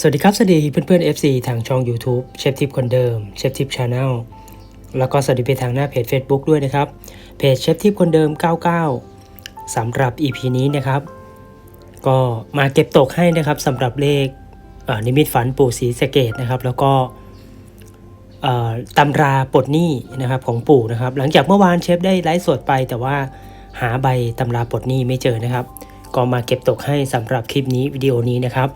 สวัสดีครับ สวัสดีเพื่อนๆ FC ทางช่อง YouTube เชฟทิปคนเดิมเชฟทิปชาแนลแล้วก็สวัสดีไปทางหน้าเพจ Facebook ด้วยนะครับ เพจเชฟทิปคนเดิม 99สำหรับ EP นี้นะครับ ก็มาเก็บตกให้นะครับสำหรับเลขนิมิตฝันปู่ศรีสะเกดนะครับ แล้วก็ตำราปลดหนี้นะครับของปู่นะครับ หลังจากเมื่อวานเชฟได้ไลฟ์สดไป แต่ว่าหาใบตำราปลดหนี้ไม่เจอนะครับ ก็มาเก็บตกให้สำหรับคลิปนี้วิดีโอนี้นะครับ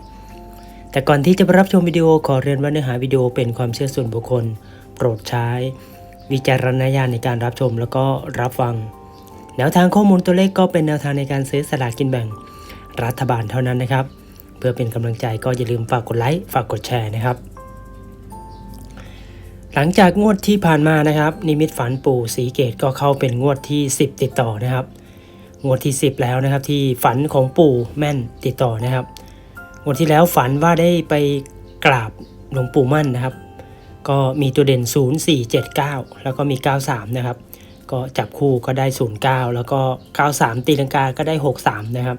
แต่ก่อนที่จะไปรับชมวิดีโอขอเรียนว่าเนื้อหาวิดีโอเป็นความเชื่อส่วนบุคคล โปรดใช้ วิจารณญาณในการรับชมแล้วก็รับฟัง แนวทางข้อมูลตัวเลขก็เป็นแนวทางในการซื้อสลากกินแบ่ง รัฐบาลเท่านั้นนะครับ เพื่อเป็นกำลังใจก็อย่าลืมฝากกดไลค์ฝากกดแชร์นะครับ หลังจากงวดที่ผ่านมานะครับ นิมิตฝันปู่สีเกตก็เข้าเป็นงวดที่ 10 ติดต่อนะครับ งวดที่ 10 แล้วนะครับที่ฝันของปู่แม่นติดต่อนะครับ วดที่แล้วฝันว่าได้ไปกราบหลวงปู่มั่นนะครับ ก็มีตัวเด่น 0 4 7 9 แล้วก็มี 93 นะครับ ก็จับคู่ก็ได้ 09 แล้วก็ 93 ตีลังกาก็ได้ 63 นะครับ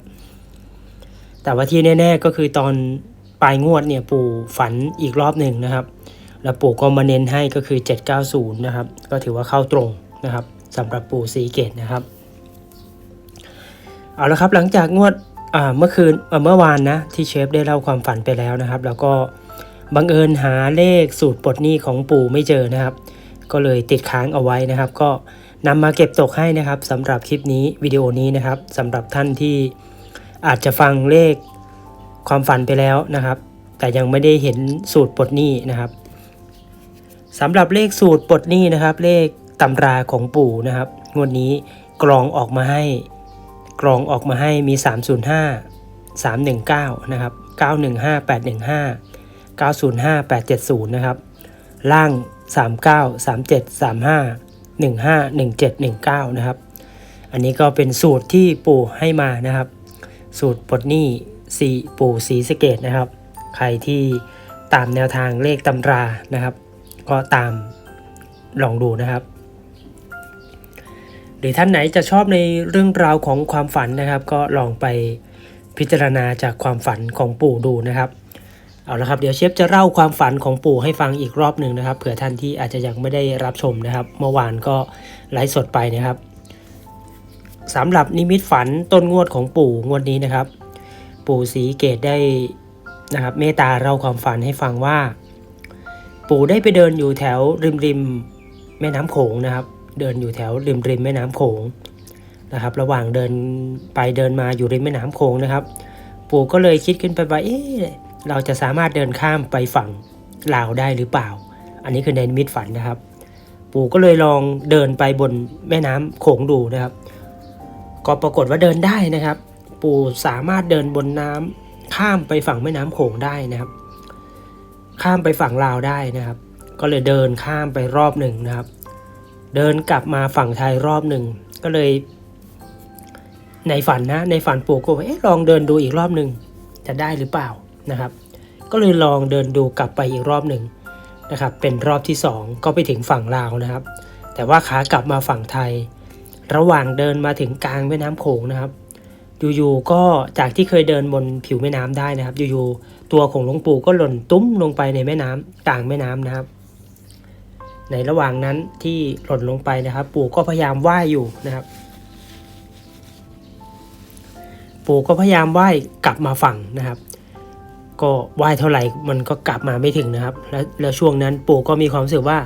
แต่ว่าที่แน่ ๆก็คือตอนปลายงวดเนี่ยปู่ฝันอีกรอบหนึ่งนะครับ แล้วปู่ก็มาเน้นให้ก็คือ 790 นะครับ ก็ถือว่าเข้าตรงนะครับสำหรับปู่สีเกตนะครับ เอาละครับหลังจากงวด เมื่อคืนเมื่อวานนะที่เชฟได้เล่าความฝันไปแล้วนะครับ แล้วก็บังเอิญหาเลขสูตรปลดหนี้ของปู่ไม่เจอนะครับ ก็เลยติดค้างเอาไว้นะครับ ก็นำมาเก็บตกให้นะครับสำหรับคลิปนี้วิดีโอนี้นะครับสำหรับท่านที่อาจจะฟังเลขความฝันไปแล้วนะครับ แต่ยังไม่ได้เห็นสูตรปลดหนี้นะครับสำหรับเลขสูตรปลดหนี้นะครับ เลขตำราของปู่นะครับงวดนี้กรองออกมาให้ กรองออกมาให้มี 305 319 นะครับ 915 815 905 870 นะครับ ล่าง 39 37 35 15 17 19 นะครับ อันนี้ก็เป็นสูตรที่ปู่ให้มานะครับ สูตรปลดหนี้สีปู่สีสเกตนะครับ ใครที่ตามแนวทางเลขตำรานะครับ ก็ตามลองดูนะครับ หรือท่านไหนจะชอบในเรื่องราวของความฝันนะครับ ก็ลองไปพิจารณาจากความฝันของปู่ดูนะครับ เอาละครับเดี๋ยวเชฟจะเล่าความฝันของปู่ให้ฟังอีกรอบหนึ่งนะครับ เผื่อท่านที่อาจจะยังไม่ได้รับชมนะครับ เมื่อวานก็ไลฟ์สดไปนะครับสำหรับนิมิตฝันต้นงวดของปู่งวดนี้นะครับ ปู่สีเกตได้นะครับเมตตาเล่าความฝันให้ฟังว่า ปู่ได้ไปเดินอยู่แถวริมริมแม่น้ำโขงนะครับ เดินอยู่แถวริมริมแม่น้ำโขงนะครับ ระหว่างเดินไปเดินมาอยู่ริมแม่น้ำโขงนะครับ ปู่ก็เลยคิดขึ้นไปว่าเอ๊ะเราจะสามารถเดินข้ามไปฝั่งลาวได้หรือเปล่า อันนี้คือในนิมิตฝันนะครับ ปู่ก็เลยลองเดินไปบนแม่น้ำโขงดูนะครับ ก็ปรากฏว่าเดินได้นะครับ ปู่สามารถเดินบนน้ำข้ามไปฝั่งแม่น้ำโขงได้นะครับ ข้ามไปฝั่งลาวได้นะครับ ก็เลยเดินข้ามไปรอบหนึ่งนะครับ เดินกลับมาฝั่งไทยรอบหนึ่งก็เลย ในฝันนะในฝันปู่ก็เอ๊ะลองเดินดูอีกรอบหนึ่งจะได้หรือเปล่านะครับ ก็เลยลองเดินดูกลับไปอีกรอบหนึ่งนะครับเป็นรอบที่สองก็ไปถึงฝั่งลาวนะครับ แต่ว่าขากลับมาฝั่งไทย ระหว่างเดินมาถึงกลางแม่น้ำโขงนะครับอยู่ๆก็จากที่เคยเดินบนผิวแม่น้ำได้นะครับ อยู่ๆตัวของหลวงปู่ก็หล่นตุ้มลงไปในแม่น้ำกลางแม่น้ำนะครับ ในระหว่างนั้นที่หล่นลงไปนะครับ ปู่ก็พยายามว่ายอยู่นะครับ ปู่ก็พยายามว่ายกลับมาฝั่งนะครับ ก็ว่ายเท่าไหร่มันก็กลับมาไม่ถึงนะครับ แล้วแล้วช่วงนั้นปู่ก็มีความรู้สึกว่า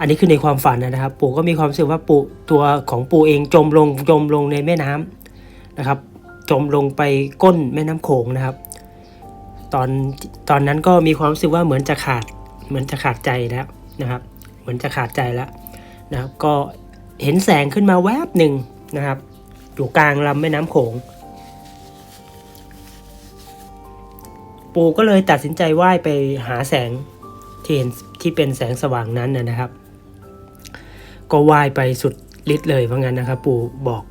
อันนี้คือในความฝันนะครับ ปู่ก็มีความรู้สึกว่าปู่ตัวของปู่เองจมลงจมลงในแม่น้ำนะครับ จมลงไปก้นแม่น้ำโขงนะครับ ตอนตอนนั้นก็มีความรู้สึกว่าเหมือนจะขาดเหมือนจะขาดใจแล้วนะครับ มือนจะขาดใจแล้วนะครับก็เห็นแสงขึ้นมาแวบหนึ่งนะครับ อยู่กลางลำแม่น้ำโขง ปู่ก็เลยตัดสินใจว่ายไปหาแสงที่เห็นที่เป็นแสงสว่างนั้นนะครับ ก็ว่ายไปสุดฤทธิ์เลยว่างั้นนะครับ ปู่บอก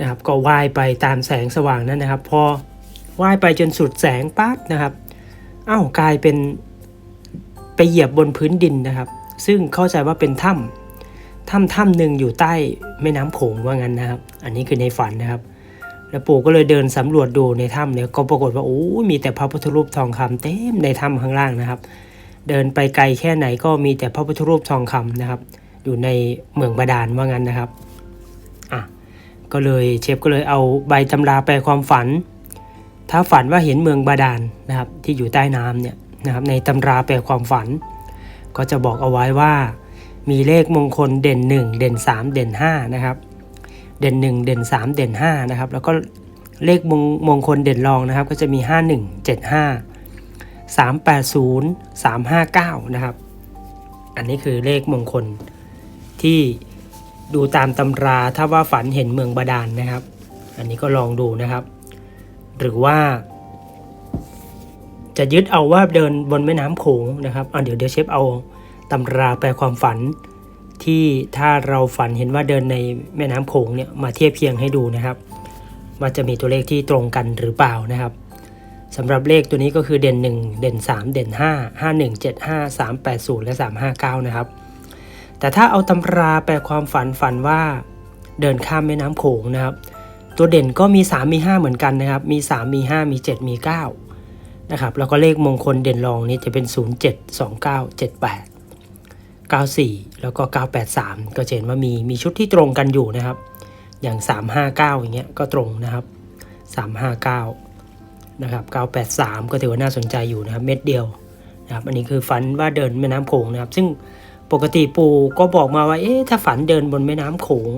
นะครับ ก็ว่ายไปตามแสงสว่างนั้นนะครับ พอว่ายไปจนสุดแสงปั๊บนะครับอ้าวกลายเป็นไปเหยียบบนพื้นดินนะครับ ซึ่งเข้าใจว่าเป็นถ้ำถ้ำถ้ำหนึ่งอยู่ใต้แม่น้ำโขงว่างั้นนะครับ อันนี้คือในฝันนะครับ แล้วปู่ก็เลยเดินสำรวจดูในถ้ำเนี่ยก็ปรากฏว่าโอ้ยมีแต่พระพุทธรูปทองคำเต็มในถ้ำข้างล่างนะครับ เดินไปไกลแค่ไหนก็มีแต่พระพุทธรูปทองคำนะครับ อยู่ในเมืองบาดาลว่างั้นนะครับอะก็เลยเชฟก็เลยเอาใบตำราแปลความฝัน ถ้าฝันว่าเห็นเมืองบาดาลนะครับที่อยู่ใต้น้ำเนี่ยนะครับในตำราแปลความฝัน ก็จะบอกเอาไว้ว่า มีเลขมงคลเด่น 1 เด่น 3 เด่น5นะครับเด่น 1 เด่น 3 เด่น5นะครับแล้วก็เลขมงมงคลเด่นรองนะครับ ก็จะมี 51 75 380 359นะครับอันนี้คือเลขมงคลที่ดูตามตำราถ้าว่าฝันเห็นเมืองบาดาลนะครับ อันนี้ก็ลองดูนะครับ หรือว่า จะยึดเอาว่าเดินบนแม่น้ำโขงนะครับอะเดี๋ยวเดี๋ยวเชฟเอาตำราแปลความฝัน ที่ถ้าเราฝันเห็นว่าเดินในแม่น้ำโขงเนี่ยมาเทียบเคียงให้ดูนะครับว่าจะมีตัวเลขที่ตรงกันหรือเปล่านะครับสำหรับเลขตัวนี้ก็คือเด่น 1 เด่น 3 เด่น 5 5 1 7 5 3 8 0 และ 359 นะครับ แต่ถ้าเอาตำราแปลความฝันฝันว่าเดินข้ามแม่น้ำโขงนะครับ ตัวเด่นก็มี 3 มี 5 เหมือนกันนะครับ มี 3 มี 5 มี 7 มี 9 นะครับแล้วก็เลขมงคลเด่นรองนี้จะเป็น 0 7 2 9 7 8 94 แล้วก็ 983 ก็จะเห็นว่ามีมีชุดที่ตรงกันอยู่นะครับ อย่าง 359 อย่างเงี้ยก็ตรงนะครับ 359 นะครับ 983 ก็ถือว่าน่าสนใจอยู่นะครับเม็ดเดียวนะครับอันนี้คือฝันว่าเดินแม่น้ำโขงนะครับ ซึ่งปกติปู่ก็บอกมาว่าเอ๊ะถ้าฝันเดินบนแม่น้ำโขง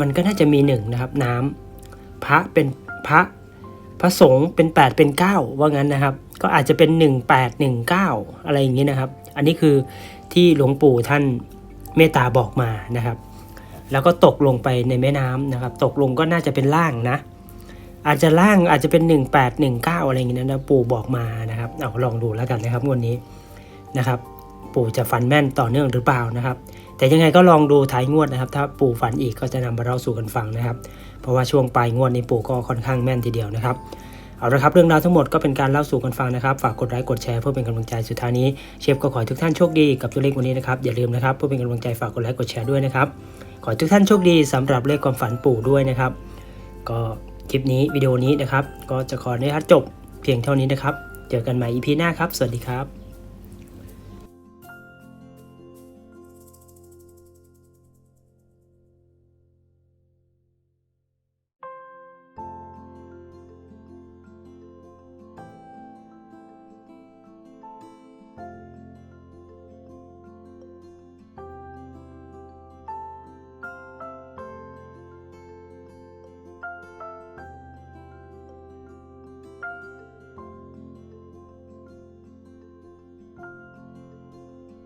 มันก็น่าจะมีหนึ่งนะครับน้ำพระเป็นพระ พระสงฆ์เป็น 8 เป็น 9 ว่างั้นนะครับ ก็อาจจะเป็น 1 8 1 9 อะไรอย่างนี้นะครับ อันนี้คือที่หลวงปู่ท่านเมตตาบอกมานะครับ แล้วก็ตกลงไปในแม่น้ำนะครับ ตกลงก็น่าจะเป็นล่างนะ อาจจะล่างอาจจะเป็น 1 8 1 9 อะไรอย่างนี้นะปู่บอกมานะครับเอาลองดูแล้วกันนะครับงวันนี้นะครับ ปู่จะฝันแม่นต่อเนื่องหรือเปล่านะครับ แต่ยังไงก็ลองดูท้ายงวดนะครับ ถ้าปู่ฝันอีกก็จะนำมาเล่าสู่กันฟังนะครับ เพราะว่าช่วงปลายงวดนี้ปู่ก็ค่อนข้างแม่นทีเดียวนะครับเอาละครับเรื่องราวทั้งหมดก็เป็นการเล่าสู่กันฟังนะครับ ฝากกดไลค์กดแชร์เพื่อเป็นกำลังใจสุดท้ายนี้เชฟก็ขอทุกท่านโชคดีกับตัวเลขวันนี้นะครับอย่าลืมนะครับเพื่อเป็นกำลังใจฝากกดไลค์กดแชร์ด้วยนะครับขอทุกท่านโชคดีสำหรับเลขความฝันปู่ด้วยนะครับ ก็คลิปนี้วิดีโอนี้นะครับ ก็จะขออนุญาตจบเพียงเท่านี้นะครับ เจอกันใหม่ EP หน้าครับ สวัสดีครับ